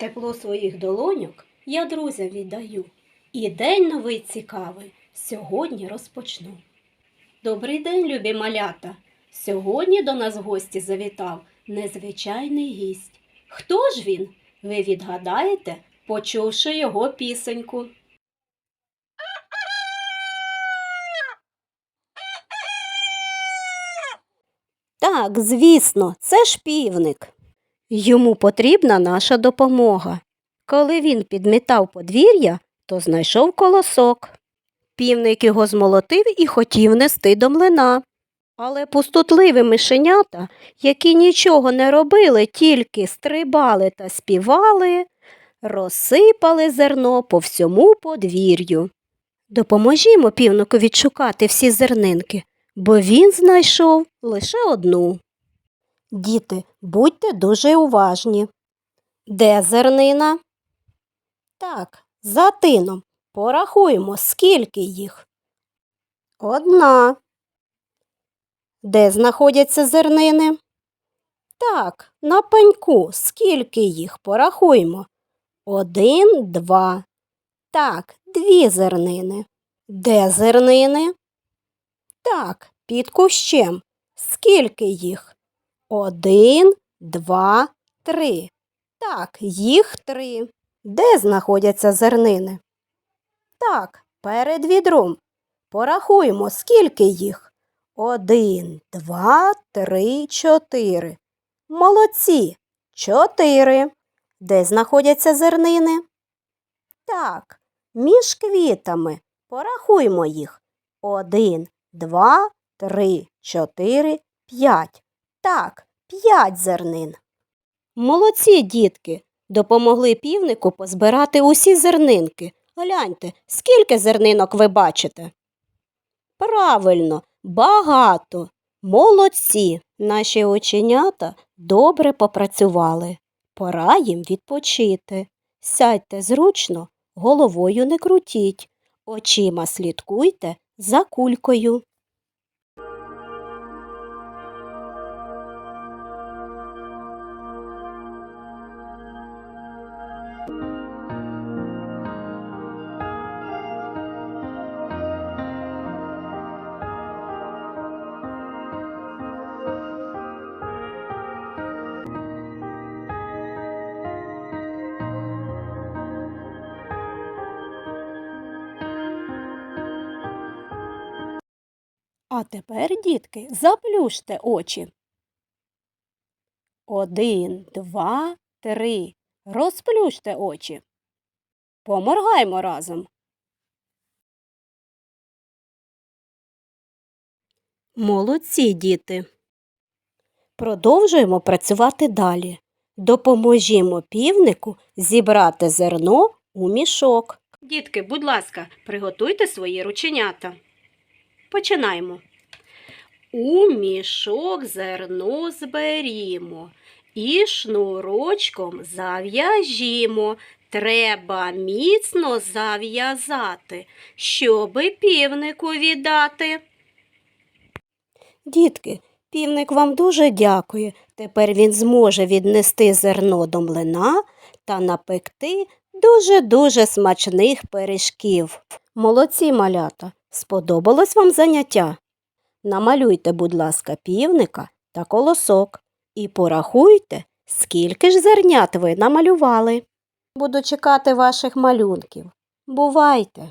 Тепло своїх долоньок я друзям віддаю. І день новий цікавий сьогодні розпочну. Добрий день, любі малята! Сьогодні до нас в гості завітав незвичайний гість. Хто ж він? Ви відгадаєте, почувши його пісеньку. Так, звісно, це ж півник. Йому потрібна наша допомога. Коли він підмітав подвір'я, то знайшов колосок. Півник його змолотив і хотів нести до млина. Але пустотливі мишенята, які нічого не робили, тільки стрибали та співали, розсипали зерно по всьому подвір'ю. Допоможімо півнику відшукати всі зернинки, бо він знайшов лише одну. Діти, будьте дуже уважні. Де зернина? Так, за тином. Порахуємо, скільки їх. Одна. Де знаходяться зернини? Так, на пеньку. Скільки їх? Порахуємо. Один, два. Так, дві зернини. Де зернини? Так, під кущем. Скільки їх? Один, два, три. Так, їх три. Де знаходяться зернини? Так, перед відром. Порахуємо, скільки їх. Один, два, три, чотири. Молодці. Чотири. Де знаходяться зернини? Так, між квітами. Порахуймо їх. Один, два, три, чотири, п'ять. Так, п'ять зернин. Молодці, дітки, допомогли півнику позбирати усі зернинки. Гляньте, скільки зернинок ви бачите? Правильно, багато. Молодці. Наші оченята добре попрацювали. Пора їм відпочити. Сядьте зручно, головою не крутіть. Очима слідкуйте за кулькою. А тепер, дітки, заплющте очі. Один, два, три. Розплющте очі. Поморгаймо разом. Молодці, діти. Продовжуємо працювати далі. Допоможімо півнику зібрати зерно у мішок. Дітки, будь ласка, приготуйте свої рученята. Починаємо. У мішок зерно зберімо і шнурочком зав'яжімо. Треба міцно зав'язати, щоби півнику віддати. Дітки, півник вам дуже дякує. Тепер він зможе віднести зерно до млина та напекти дуже-дуже смачних пиріжків. Молодці малята! Сподобалось вам заняття? Намалюйте, будь ласка, півника та колосок і порахуйте, скільки ж зернят ви намалювали. Буду чекати ваших малюнків. Бувайте!